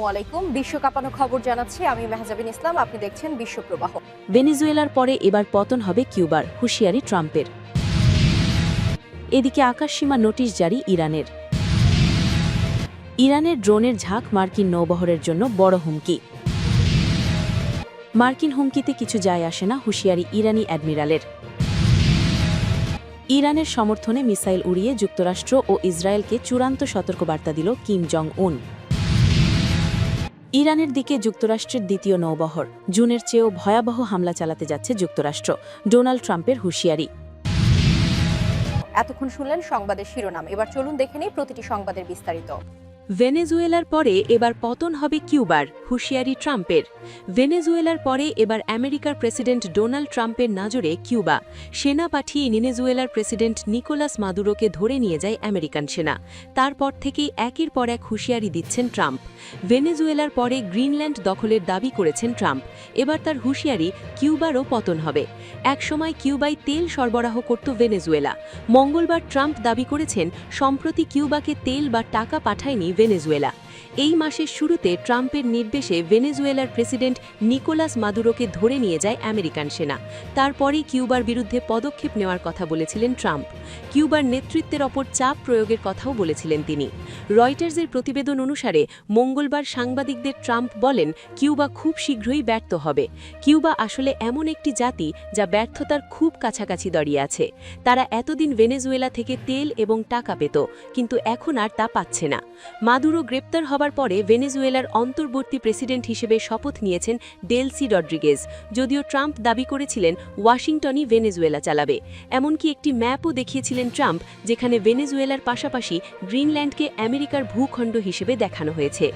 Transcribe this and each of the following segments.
আসসালামু আলাইকুম। বিশ্ব কাঁপানো খবর জানাচ্ছি আমি মেহজাবিন ইসলাম। আপনি দেখছেন বিশ্ব প্রবাহ। ভেনেজুয়েলার পরে এবার পতন হবে কিউবার, হুঁশিয়ারি ট্রাম্পের। এদিকে আকাশসীমা নোটিশ জারি ইরানের। ইরানের ড্রোনের ঝাঁক মার্কিন নৌবহরের জন্য বড় হুমকি। মার্কিন হুমকিতে কিছু যায় আসে না হুঁশিয়ারি ইরানি অ্যাডমিরালের। ইরানের সমর্থনে মিসাইল উড়িয়ে যুক্তরাষ্ট্র ও ইসরায়েলকে চূড়ান্ত সতর্কবার্তা দিল কিম জং উন ইরানের দিকে যুক্তরাষ্ট্রের দ্বিতীয় নৌবহর। জুনের চেয়েও ভয়াবহ হামলা চালাতে যাচ্ছে যুক্তরাষ্ট্র। ডোনাল্ড ট্রাম্পের হুঁশিয়ারি। এতক্ষণ শুনলেন সংবাদের শিরোনাম। এবার চলুন দেখে নিই প্রতিটি সংবাদের বিস্তারিত। ভেনেজুয়েলার পরে এবার পতন হবে কিউবার, হুঁশিয়ারি ট্রাম্পের। ভেনেজুয়েলার পরে এবার আমেরিকার প্রেসিডেন্ট ডোনাল্ড ট্রাম্পের নজরে কিউবা। সেনা পাঠিয়ে ভেনেজুয়েলার প্রেসিডেন্ট নিকোলাস মাদুরোকে ধরে নিয়ে যায় আমেরিকান সেনা। তারপর থেকেই একের পর এক হুঁশিয়ারি দিচ্ছেন ট্রাম্প। ভেনেজুয়েলার পরে গ্রিনল্যান্ড দখলের দাবি করেছেন ট্রাম্প। এবার তার হুঁশিয়ারি কিউবারও পতন হবে। একসময় কিউবায় তেল সরবরাহ করত ভেনেজুয়েলা। মঙ্গলবার ট্রাম্প দাবি করেছেন, সম্প্রতি কিউবাকে তেল বা টাকা পাঠায়নি ভেনেজুয়েলা এই মাসের শুরুতে ট্রাম্পের নির্দেশে ভেনেজুয়েলার প্রেসিডেন্ট নিকোলাস মাদুরোকে ধরে নিয়ে যায় আমেরিকান সেনা। তারপরেই কিউবার বিরুদ্ধে পদক্ষেপ নেওয়ার কথা বলেছিলেন ট্রাম্প। কিউবার নেতৃত্বের ওপর চাপ প্রয়োগের কথাও বলেছিলেন তিনি। রয়টার্সের প্রতিবেদন অনুসারে মঙ্গলবার সাংবাদিকদের ট্রাম্প বলেন, কিউবা খুব শীঘ্রই ব্যর্থ হবে। কিউবা আসলে এমন একটি জাতি যা ব্যর্থতার খুব কাছাকাছি দাঁড়িয়ে আছে। তারা এতদিন ভেনেজুয়েলা থেকে তেল এবং টাকা পেত, কিন্তু এখন আর তা পাচ্ছে না। মাদুরো গ্রেপ্তার হবার পরে ভেনেজুয়েলার অন্তর্বর্তী প্রেসিডেন্ট হিসেবে শপথ নিয়েছেন ডেলসি রড্রিগেজ, যদিও ট্রাম্প দাবি করেছিলেন ওয়াশিংটনই ভেনেজুয়েলা চালাবে। এমনকি একটি ম্যাপও দেখিয়েছিলেন ট্রাম্প, যেখানে ভেনেজুয়েলার পাশাপাশি গ্রিনল্যান্ডকে আমেরিকার ভূখণ্ড হিসেবে দেখানো হয়েছে।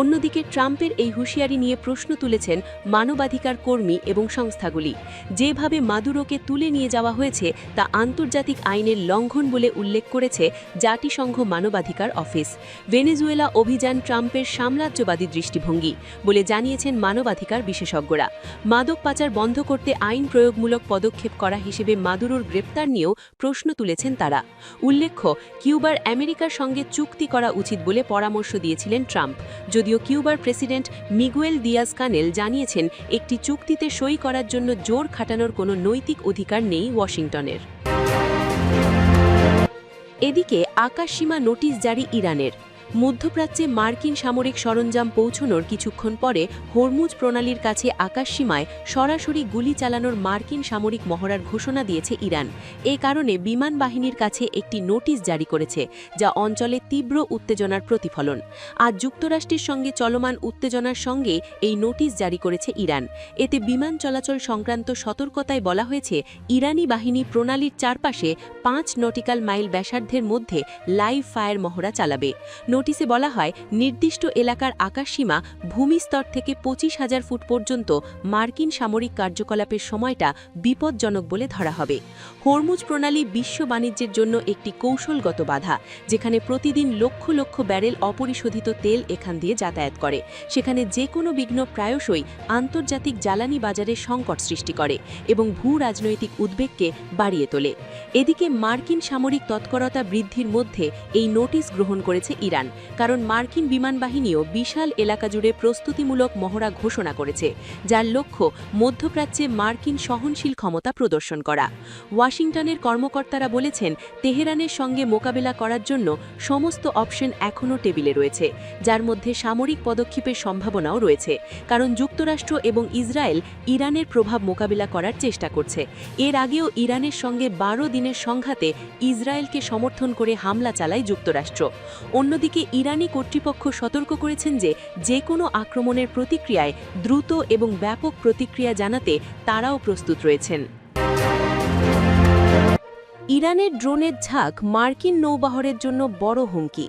অন্যদিকে ট্রাম্পের এই হুঁশিয়ারি নিয়ে প্রশ্ন তুলেছেন মানবাধিকার কর্মী এবং সংস্থাগুলি। যেভাবে মাদুরোকে তুলে নিয়ে যাওয়া হয়েছে, তা আন্তর্জাতিক আইনের লঙ্ঘন বলে উল্লেখ করেছে জাতিসংঘ মানবাধিকার অফিস। ভেনেজুয়েলা অভিযান ট্রাম্পের সাম্রাজ্যবাদী দৃষ্টিভঙ্গি বলে জানিয়েছেন মানবাধিকার বিশেষজ্ঞরা। মাদক পাচার বন্ধ করতে আইন প্রয়োগমূলক পদক্ষেপ করা হিসেবে মাদুরোর গ্রেপ্তার নিয়েও প্রশ্ন তুলেছেন তারা। উল্লেখ্য, কিউবার আমেরিকার সঙ্গে চুক্তি করা উচিত বলে পরামর্শ দিয়েছিলেন ট্রাম্প। যদিও কিউবার প্রেসিডেন্ট মিগুয়েল দিয়াজ কানেল জানিয়েছেন, একটি চুক্তিতে সই করার জন্য জোর খাটানোর কোনো নৈতিক অধিকার নেই ওয়াশিংটনের। এদিকে আকাশসীমা নোটিশ জারি ইরানের। মধ্যপ্রাচ্যে মার্কিন সামরিক সরঞ্জাম পৌঁছনোর কিছুক্ষণ পরে হরমুজ প্রণালীর কাছে আকাশসীমায় সরাসরি গুলি চালানোর মার্কিন সামরিক মহড়ার ঘোষণা দিয়েছে ইরান। এ কারণে বিমান বাহিনীর কাছে একটি নোটিশ জারি করেছে, যা অঞ্চলে তীব্র উত্তেজনার প্রতিফলন। আজ যুক্তরাষ্ট্রের সঙ্গে চলমান উত্তেজনার সঙ্গে এই নোটিশ জারি করেছে ইরান। এতে বিমান চলাচল সংক্রান্ত সতর্কতায় বলা হয়েছে, ইরানি বাহিনী প্রণালীর চারপাশে পাঁচ নটিক্যাল মাইল ব্যাসার্ধের মধ্যে লাইভ ফায়ার মহড়া চালাবে। নোটিশে বলা হয়, নির্দিষ্ট এলাকার আকাশসীমা ভূমিস্তর থেকে পঁচিশ হাজার ফুট পর্যন্ত মার্কিন সামরিক কার্যকলাপের সময়টা বিপজ্জনক বলে ধরা হবে। হরমুজ প্রণালী বিশ্ব বাণিজ্যের জন্য একটি কৌশলগত বাধা, যেখানে প্রতিদিন লক্ষ লক্ষ ব্যারেল অপরিশোধিত তেল এখান দিয়ে যাতায়াত করে। সেখানে যে কোনো বিঘ্ন প্রায়শই আন্তর্জাতিক জ্বালানি বাজারে সংকট সৃষ্টি করে এবং ভূ রাজনৈতিক উদ্বেগকে বাড়িয়ে তোলে। এদিকে মার্কিন সামরিক তৎপরতা বৃদ্ধির মধ্যে এই নোটিশ গ্রহণ করেছে ইরান। কারণ মার্কিন বিমান বাহিনীও বিশাল এলাকা জুড়ে প্রস্তুতিমূলক মহড়া ঘোষণা করেছে, যার লক্ষ্য মধ্যপ্রাচ্যে মার্কিন সহনশীল ক্ষমতা প্রদর্শন করা। ওয়াশিংটনের কর্মকর্তারা বলেছেন, তেহরানের সঙ্গে মোকাবেলা করার জন্য সমস্ত অপশন এখনও টেবিলে রয়েছে, যার মধ্যে সামরিক পদক্ষেপের সম্ভাবনাও রয়েছে, কারণ যুক্তরাষ্ট্র এবং ইসরায়েল ইরানের প্রভাব মোকাবিলা করার চেষ্টা করছে। এর আগেও ইরানের সঙ্গে বারো দিনের সংঘাতে ইসরায়েলকে সমর্থন করে হামলা চালায় যুক্তরাষ্ট্র। অন্যদিকে ইরানি কর্তৃপক্ষ সতর্ক করেছেন যে যে কোনো আক্রমণের প্রতিক্রিয়ায় দ্রুত এবং ব্যাপক প্রতিক্রিয়া জানাতে তারাও প্রস্তুত রয়েছেন। ইরানের ড্রোনের ঝাঁক মার্কিন নৌবাহরের জন্য বড় হুমকি।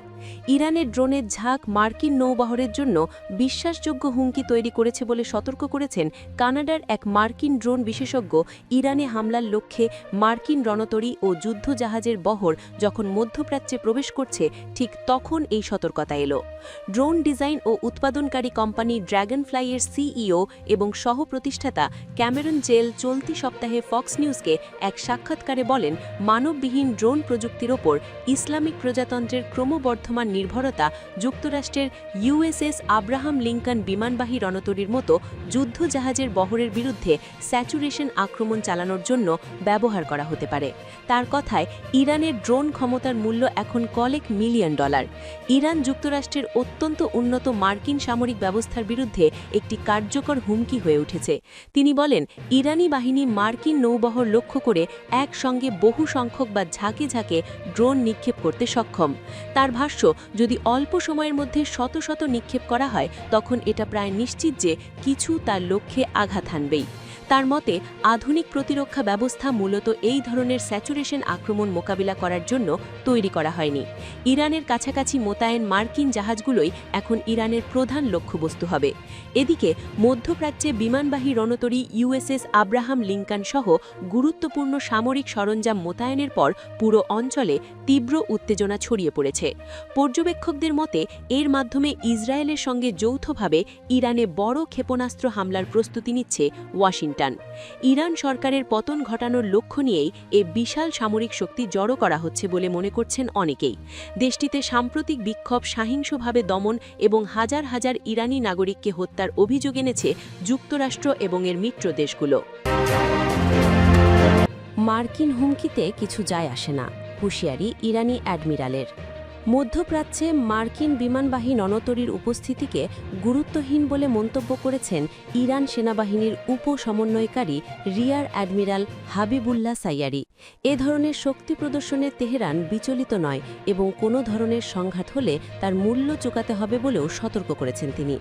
ইরানের ড্রোনের ঝাঁক মার্কিন নৌবহরের জন্য বিশ্বাসযোগ্য হুমকি তৈরি করেছে বলে সতর্ক করেছেন কানাডার এক মার্কিন ড্রোন বিশেষজ্ঞ। ইরানে হামলার লক্ষ্যে মার্কিন রণতরী ও যুদ্ধজাহাজের বহর যখন মধ্যপ্রাচ্যে প্রবেশ করছে, ঠিক তখন এই সতর্কতা এলো। ড্রোন ডিজাইন ও উৎপাদনকারী কোম্পানি ড্র্যাগনফ্লাইয়ের সিইও এবং সহ প্রতিষ্ঠাতা ক্যামেরন জেল চলতি সপ্তাহে ফক্স নিউজকে এক সাক্ষাৎকারে বলেন, মানববিহীন ড্রোন প্রযুক্তির ওপর ইসলামিক প্রজাতন্ত্রের ক্রমবর্ধমান ক্রমবর্ধমান নির্ভরতা যুক্তরাষ্ট্রের ইউএসএস আব্রাহাম লিঙ্কন বিমানবাহী রণতরীর মতো যুদ্ধজাহাজের বহরের বিরুদ্ধে স্যাচুরেশন আক্রমণ চালানোর জন্য ব্যবহার করা হতে পারে। তার কথায়, ইরানের ড্রোন ক্ষমতার মূল্য এখন কয়েক মিলিয়ন ডলার। ইরান যুক্তরাষ্ট্রের অত্যন্ত উন্নত মার্কিন সামরিক ব্যবস্থার বিরুদ্ধে একটি কার্যকর হুমকি হয়ে উঠেছে। তিনি বলেন, ইরানি বাহিনী মার্কিন নৌবহর লক্ষ্য করে একসঙ্গে বহু সংখ্যক বা ঝাঁকে ঝাঁকে ড্রোন নিক্ষেপ করতে সক্ষম। তার ভাষ্য যদি অল্প সময়ের মধ্যে শত শত নিক্ষেপ করা হয়, তখন এটা প্রায় নিশ্চিত যে কিছু তার লক্ষ্যে আঘাত হানবেই। তার মতে, আধুনিক প্রতিরক্ষা ব্যবস্থা মূলত এই ধরনের স্যাচুরেশন আক্রমণ মোকাবিলা করার জন্য তৈরি করা হয়নি। ইরানের কাছাকাছি মোতায়েন মার্কিন জাহাজগুলোই এখন ইরানের প্রধান লক্ষ্যবস্তু হবে। এদিকে, মধ্যপ্রাচ্যে বিমানবাহী রণতরী ইউএসএস আব্রাহাম লিঙ্কন সহ গুরুত্বপূর্ণ সামরিক সরঞ্জাম মোতায়েনের পর পুরো অঞ্চলে তীব্র উত্তেজনা ছড়িয়ে পড়েছে। পর্যবেক্ষকদের মতে, এর মাধ্যমে ইসরায়েলের সঙ্গে যৌথভাবে ইরানে বড় ক্ষেপণাস্ত্র হামলার প্রস্তুতি নিচ্ছে ওয়াশিংটন। ইরান সরকারের পতন ঘটানোর লক্ষ্য নিয়েই এ বিশাল সামরিক শক্তি জড়ো করা হচ্ছে বলে মনে করছেন অনেকেই। দেশটিতে সাম্প্রতিক বিক্ষোভ সহিংসভাবে দমন এবং হাজার হাজার ইরানি নাগরিককে হত্যার অভিযোগ এনেছে যুক্তরাষ্ট্র এবং এর মিত্র দেশগুলো। মার্কিন হুমকিতে কিছু যায় আসে না। হুঁশিয়ারি ইরানি অ্যাডমিরালের। মধ্যপ্রাচ্যে মার্কিন বিমানবাহী ননতরীর উপস্থিতিকে গুরুত্বহীন বলে মন্তব্য করেছেন ইরান সেনাবাহিনীর উপ সমন্বয়কারী রিয়ার অ্যাডমিরাল হাবিবুল্লাহ সাইয়ারি। এ ধরনের শক্তি প্রদর্শনে তেহরান বিচলিত নয় এবং কোনো ধরনের সংঘাত হলে তার মূল্য চুকাতে হবে বলেও সতর্ক করেছেন তিনি।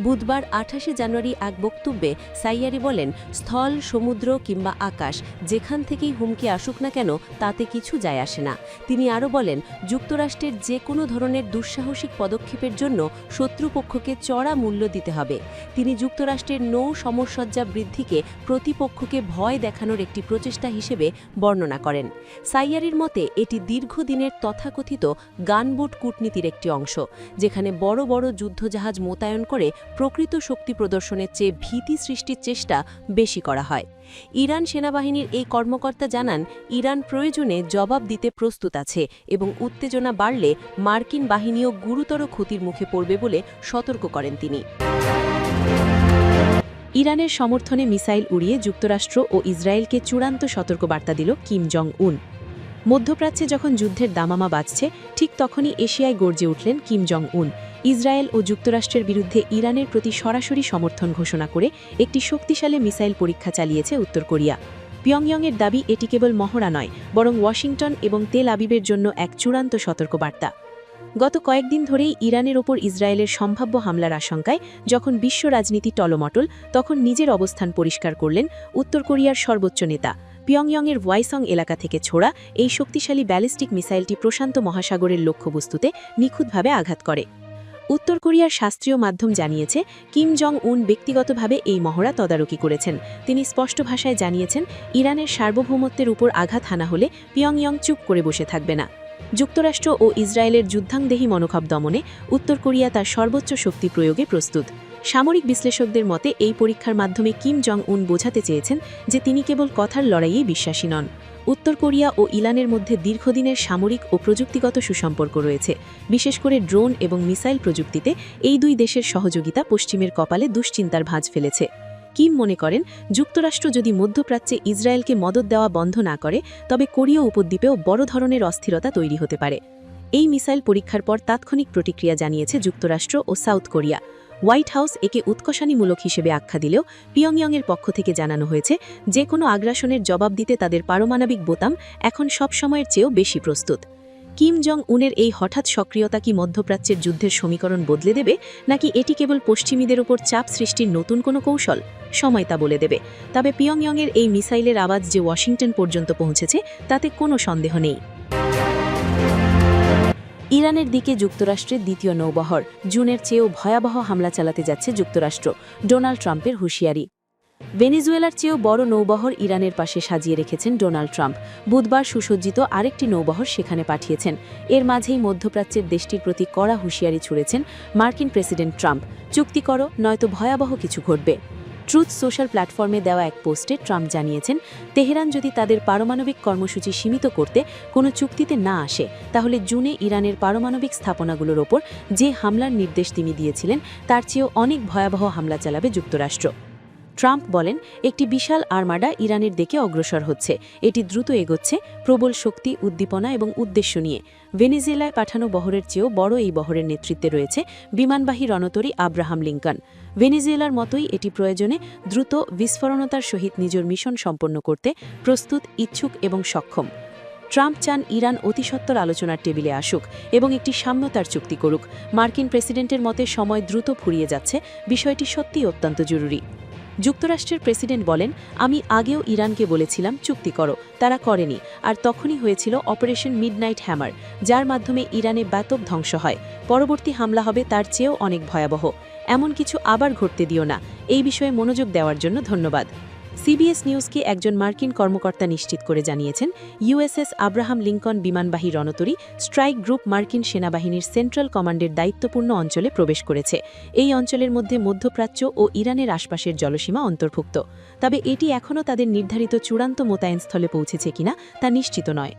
বুধবার আঠাশে জানুয়ারি এক বক্তব্যে সাইয়ারি বলেন, স্থল, সমুদ্র কিংবা আকাশ, যেখান থেকেই হুমকি আসুক না কেন, তাতে কিছু যায় আসে না। তিনি আরও বলেন, যুক্তরাষ্ট্রের যে কোনো ধরনের দুঃসাহসিক পদক্ষেপের জন্য শত্রুপক্ষকে চড়া মূল্য দিতে হবে। তিনি যুক্তরাষ্ট্রের নৌ সমরসজ্জা বৃদ্ধিকে প্রতিপক্ষকে ভয় দেখানোর একটি প্রচেষ্টা হিসেবে বর্ণনা করেন। সাইয়ারির মতে, এটি দীর্ঘদিনের তথাকথিত গানবোট কূটনীতির একটি অংশ, যেখানে বড় বড় যুদ্ধজাহাজ মোতায়েন করে প্রকৃত শক্তি প্রদর্শনের চেয়ে ভীতি সৃষ্টির চেষ্টা বেশি করা হয়। ইরান সেনাবাহিনীর এই কর্মকর্তা জানান, ইরান প্রয়োজনে জবাব দিতে প্রস্তুত আছে এবং উত্তেজনা বাড়লে মার্কিন বাহিনীও গুরুতর ক্ষতির মুখে পড়বে বলে সতর্ক করেন তিনি। ইরানের সমর্থনে মিসাইল উড়িয়ে যুক্তরাষ্ট্র ও ইসরায়েলকে চূড়ান্ত সতর্কবার্তা দিল কিম জং উন মধ্যপ্রাচ্যে যখন যুদ্ধের দামামা বাজছে, ঠিক তখনই এশিয়ায় গর্জে উঠলেন কিম জং উন ইসরায়েল ও যুক্তরাষ্ট্রের বিরুদ্ধে ইরানের প্রতি সরাসরি সমর্থন ঘোষণা করে একটি শক্তিশালী মিসাইল পরীক্ষা চালিয়েছে উত্তর কোরিয়া। পিয়ংয়ংয়ের দাবি, এটি কেবল মহড়া নয়, বরং ওয়াশিংটন এবং তেল আবিবের জন্য এক চূড়ান্ত সতর্কবার্তা। গত কয়েকদিন ধরেই ইরানের ওপর ইসরায়েলের সম্ভাব্য হামলার আশঙ্কায় যখন বিশ্ব রাজনীতি টলমটল, তখন নিজের অবস্থান পরিষ্কার করলেন উত্তর কোরিয়ার সর্বোচ্চ নেতা। পিয়ংইয়ংয়ের ওয়াইসং এলাকা থেকে ছোড়া এই শক্তিশালী ব্যালিস্টিক মিসাইলটি প্রশান্ত মহাসাগরের লক্ষ্যবস্তুতে নিখুঁতভাবে আঘাত করে। উত্তর কোরিয়ার শাস্ত্রীয় মাধ্যম জানিয়েছে, কিম জং উন ব্যক্তিগতভাবে এই মহড়া তদারকি করেছেন। তিনি স্পষ্ট ভাষায় জানিয়েছেন, ইরানের সার্বভৌমত্বের উপর আঘাত হানা হলে পিয়ংয়ং চুপ করে বসে থাকবে না। যুক্তরাষ্ট্র ও ইসরায়েলের যুদ্ধাংদেহী মনোভাব দমনে উত্তর কোরিয়া তার সর্বোচ্চ শক্তি প্রয়োগে প্রস্তুত। সামরিক বিশ্লেষকদের মতে, এই পরীক্ষার মাধ্যমে কিম জং উন বোঝাতে চেয়েছেন যে তিনি কেবল কথার লড়াইয়েই বিশ্বাসী নন। উত্তর কোরিয়া ও ইরানের মধ্যে দীর্ঘদিনের সামরিক ও প্রযুক্তিগত সুসম্পর্ক রয়েছে। বিশেষ করে ড্রোন এবং মিসাইল প্রযুক্তিতে এই দুই দেশের সহযোগিতা পশ্চিমের কপালে দুশ্চিন্তার ভাঁজ ফেলেছে। কিম মনে করেন, যুক্তরাষ্ট্র যদি মধ্যপ্রাচ্যে ইসরায়েলকে মদত দেওয়া বন্ধ না করে, তবে কোরীয় উপদ্বীপেও বড় ধরনের অস্থিরতা তৈরি হতে পারে। এই মিসাইল পরীক্ষার পর তাৎক্ষণিক প্রতিক্রিয়া জানিয়েছে যুক্তরাষ্ট্র ও সাউথ কোরিয়া। হোয়াইট হাউস একে উৎকর্ষানীমূলক হিসেবে আখ্যা দিলেও পিয়ংইয়ংয়ের পক্ষ থেকে জানানো হয়েছে, যে কোনো আগ্রাসনের জবাব দিতে তাদের পারমাণবিক বোতাম এখন সব সময়ের চেয়েও বেশি প্রস্তুত। কিম জং উনের এই হঠাৎ সক্রিয়তা কি মধ্যপ্রাচ্যের যুদ্ধের সমীকরণ বদলে দেবে, নাকি এটি কেবল পশ্চিমীদের ওপর চাপ সৃষ্টির নতুন কোনো কৌশল? সময় তা বলে দেবে। তবে পিয়ংইয়ংয়ের এই মিসাইলের আওয়াজ যে ওয়াশিংটন পর্যন্ত পৌঁছেছে, তাতে কোনো সন্দেহ নেই। ইরানের দিকে যুক্তরাষ্ট্রের দ্বিতীয় নৌবহর। জুনের চেয়েও ভয়াবহ হামলা চালাতে যাচ্ছে যুক্তরাষ্ট্র। ডোনাল্ড ট্রাম্পের হুঁশিয়ারি। ভেনেজুয়েলার চেয়েও বড় নৌবহর ইরানের পাশে সাজিয়ে রেখেছেন ডোনাল্ড ট্রাম্প। বুধবার সুসজ্জিত আরেকটি নৌবহর সেখানে পাঠিয়েছেন। এর মাঝেই মধ্যপ্রাচ্যের দেশটির প্রতি কড়া হুঁশিয়ারি ছুড়েছেন মার্কিন প্রেসিডেন্ট ট্রাম্প। চুক্তি করো, নয়তো ভয়াবহ কিছু ঘটবে। ট্রুথ সোশ্যাল প্ল্যাটফর্মে দেওয়া এক পোস্টে ট্রাম্প জানিয়েছেন, তেহরান যদি তাদের পারমাণবিক কর্মসূচি সীমিত করতে কোনো চুক্তিতে না আসে, তাহলে জুনে ইরানের পারমাণবিক স্থাপনাগুলোর ওপর যে হামলার নির্দেশ তিনি দিয়েছিলেন, তার চেয়েও অনেক ভয়াবহ হামলা চালাবে যুক্তরাষ্ট্র। ট্রাম্প বলেন, একটি বিশাল আর্মাডা ইরানের দিকে অগ্রসর হচ্ছে। এটি দ্রুত এগোচ্ছে, প্রবল শক্তি, উদ্দীপনা এবং উদ্দেশ্য নিয়ে। ভেনেজুয়েলায় পাঠানো বহরের চেয়েও বড় এই বহরের নেতৃত্বে রয়েছে বিমানবাহী রণতরী আব্রাহাম লিঙ্কন। ভেনেজুয়েলার মতোই এটি প্রয়োজনে দ্রুত বিস্ফোরণতার সহিত নিজের মিশন সম্পন্ন করতে প্রস্তুত, ইচ্ছুক এবং সক্ষম। ট্রাম্প চান ইরান অতিসত্বর আলোচনার টেবিলে আসুক এবং একটি সাম্যতার চুক্তি করুক। মার্কিন প্রেসিডেন্টের মতে সময় দ্রুত ফুরিয়ে যাচ্ছে, বিষয়টি সত্যিই অত্যন্ত জরুরি। যুক্তরাষ্ট্রের প্রেসিডেন্ট বলেন, আমি আগেও ইরানকে বলেছিলাম, চুক্তি করো। তারা করেনি, আর তখনই হয়েছিল অপারেশন মিডনাইট হ্যামার, যার মাধ্যমে ইরানে ব্যাপক ধ্বংস হয়। পরবর্তী হামলা হবে তার চেয়েও অনেক ভয়াবহ। এমন কিছু আবার ঘটতে দিও না। এই বিষয়ে মনোযোগ দেওয়ার জন্য ধন্যবাদ। সিবিএস নিউজকে একজন মার্কিন কর্মকর্তা নিশ্চিত করে জানিয়েছেন, ইউএসএস আব্রাহাম লিঙ্কন বিমানবাহী রণতরী স্ট্রাইক গ্রুপ মার্কিন সেনাবাহিনীর সেন্ট্রাল কমান্ডের দায়িত্বপূর্ণ অঞ্চলে প্রবেশ করেছে। এই অঞ্চলের মধ্যে মধ্যপ্রাচ্য ও ইরানের আশপাশের জলসীমা অন্তর্ভুক্ত। তবে এটি এখনও তাদের নির্ধারিত চূড়ান্ত মোতায়েন স্থলে পৌঁছেছে কিনা তা নিশ্চিত নয়।